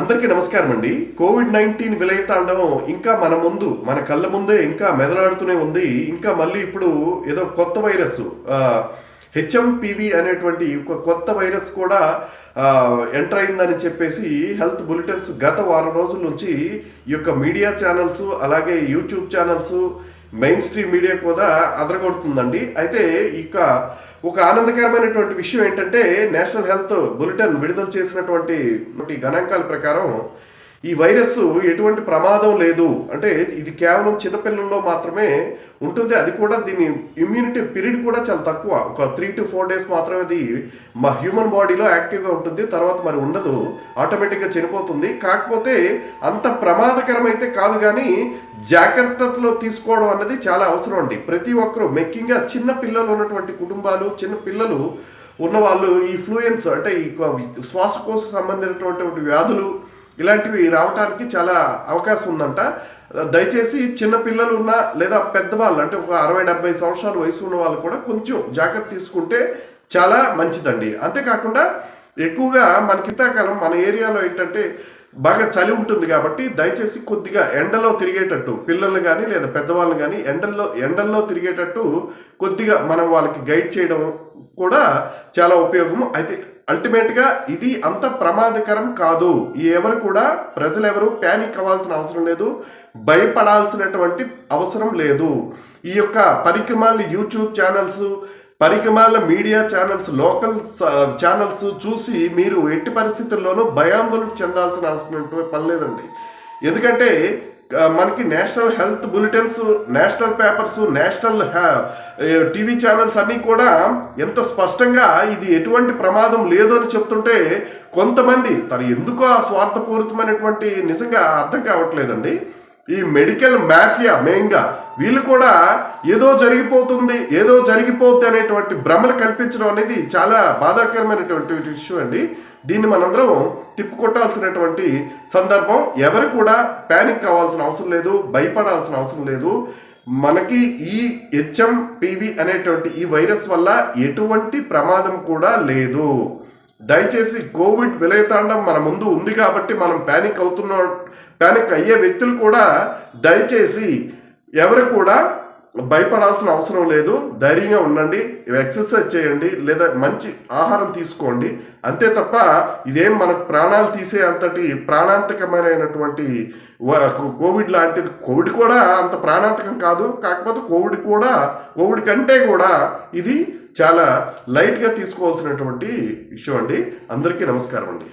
అందరికీ నమస్కారం అండి. కోవిడ్ నైన్టీన్ విలయతాండవం ఇంకా మన ముందు మన కళ్ళ ముందే ఇంకా మెదలాడుతూనే ఉంది. ఇంకా మళ్ళీ ఇప్పుడు ఏదో కొత్త వైరస్ హెచ్ఎంపివి అనేటువంటి కొత్త వైరస్ కూడా ఎంటర్ అయిందని చెప్పేసి హెల్త్ బులెటిన్స్ గత వారం రోజుల నుంచి ఈ యొక్క మీడియా ఛానల్స్ అలాగే YouTube channels mainstream media కూడా అదరగొడుతుందండి. అయితే ఇక ఒక ఆనందకరమైనటువంటి విషయం ఏంటంటే నేషనల్ హెల్త్ బులెటిన్ విడుదల చేసినటువంటి గణాంకాల ప్రకారం ఈ వైరస్ ఎటువంటి ప్రమాదం లేదు. అంటే ఇది కేవలం చిన్నపిల్లల్లో మాత్రమే ఉంటుంది. అది కూడా దీని ఇమ్యూనిటీ పీరియడ్ కూడా చాలా తక్కువ. ఒక త్రీ టు ఫోర్ డేస్ మాత్రమే అది మా హ్యూమన్ బాడీలో యాక్టివ్గా ఉంటుంది. తర్వాత మరి ఉండదు. ఆటోమేటిక్గా చనిపోతుంది. కాకపోతే అంత ప్రమాదకరమైతే కాదు కానీ జాగ్రత్తలో తీసుకోవడం అన్నది చాలా అవసరం అండి. ప్రతి ఒక్కరూ ముఖ్యంగా చిన్న పిల్లలు ఉన్నటువంటి కుటుంబాలు చిన్న పిల్లలు ఉన్నవాళ్ళు ఈ ఫ్లూయెన్స్ అంటే ఈ శ్వాసకోశ సంబంధించినటువంటి వ్యాధులు ఇలాంటివి రావడానికి చాలా అవకాశం ఉందంట. దయచేసి చిన్న పిల్లలు ఉన్న లేదా పెద్దవాళ్ళు అంటే ఒక అరవై డెబ్బై సంవత్సరాల వయసు ఉన్న వాళ్ళు కూడా కొంచెం జాగ్రత్త తీసుకుంటే చాలా మంచిదండి. అంతేకాకుండా ఎక్కువగా మనకి ఇంతకాలం మన ఏరియాలో ఏంటంటే బాగా చలి ఉంటుంది కాబట్టి దయచేసి కొద్దిగా ఎండలో తిరిగేటట్టు పిల్లల్ని కానీ లేదా పెద్దవాళ్ళు కానీ ఎండల్లో ఎండల్లో తిరిగేటట్టు కొద్దిగా మనం వాళ్ళకి గైడ్ చేయడం కూడా చాలా ఉపయోగము. అయితే అల్టిమేట్గా ఇది అంత ప్రమాదకరం కాదు. ఈ ఎవరు కూడా ప్రజలు ఎవరు ప్యానిక్ అవ్వాల్సిన అవసరం లేదు. భయపడాల్సినటువంటి అవసరం లేదు. ఈ యొక్క పరికమాల యూట్యూబ్ ఛానల్స్ పరికమాల మీడియా ఛానల్స్ లోకల్ ఛానల్స్ చూసి మీరు ఎట్టి పరిస్థితుల్లోనూ భయాందోళన చెందాల్సిన అవసరం పని లేదండి ఎందుకంటే మనకి national health bulletins national papers national TV channels అన్నీ కూడా ఎంత స్పష్టంగా ఇది ఎటువంటి ప్రమాదం లేదు అని చెప్తుంటే కొంతమంది తను ఎందుకో ఆ స్వార్థపూరితమైనటువంటి నిజంగా అర్థం కావట్లేదండి. ఈ మెడికల్ మాఫియా మెయిన్గా వీళ్ళు కూడా ఏదో జరిగిపోతుంది ఏదో జరిగిపోద్ది అనేటువంటి భ్రమలు కల్పించడం అనేది చాలా బాధాకరమైనటువంటి విషయం అండి. దీన్ని మనందరం తిప్పుకొట్టాల్సినటువంటి సందర్భం. ఎవరు కూడా ప్యానిక్ కావాల్సిన అవసరం లేదు భయపడాల్సిన అవసరం లేదు. మనకి ఈ హెచ్ఎంపివి అనేటువంటి ఈ వైరస్ వల్ల ఎటువంటి ప్రమాదం కూడా లేదు. దయచేసి కోవిడ్ విలయతాండం మన ముందు ఉంది కాబట్టి మనం ప్యానిక్ అవుతున్న ప్యానిక్ అయ్యే వ్యక్తులు కూడా దయచేసి ఎవరు కూడా భయపడాల్సిన అవసరం లేదు. ధైర్యంగా ఉండండి. ఎక్సర్సైజ్ చేయండి. లేదా మంచి ఆహారం తీసుకోండి. అంతే తప్ప ఇదేం మన ప్రాణాలు తీసే అంతటి ప్రాణాంతకమైనటువంటి కోవిడ్ లాంటిది. కోవిడ్ కూడా అంత ప్రాణాంతకం కాదు. కాకపోతే కోవిడ్ కూడా కోవిడ్ కంటే కూడా ఇది చాలా లైట్గా తీసుకోవాల్సినటువంటి విషయం అండి. అందరికీ నమస్కారం అండి.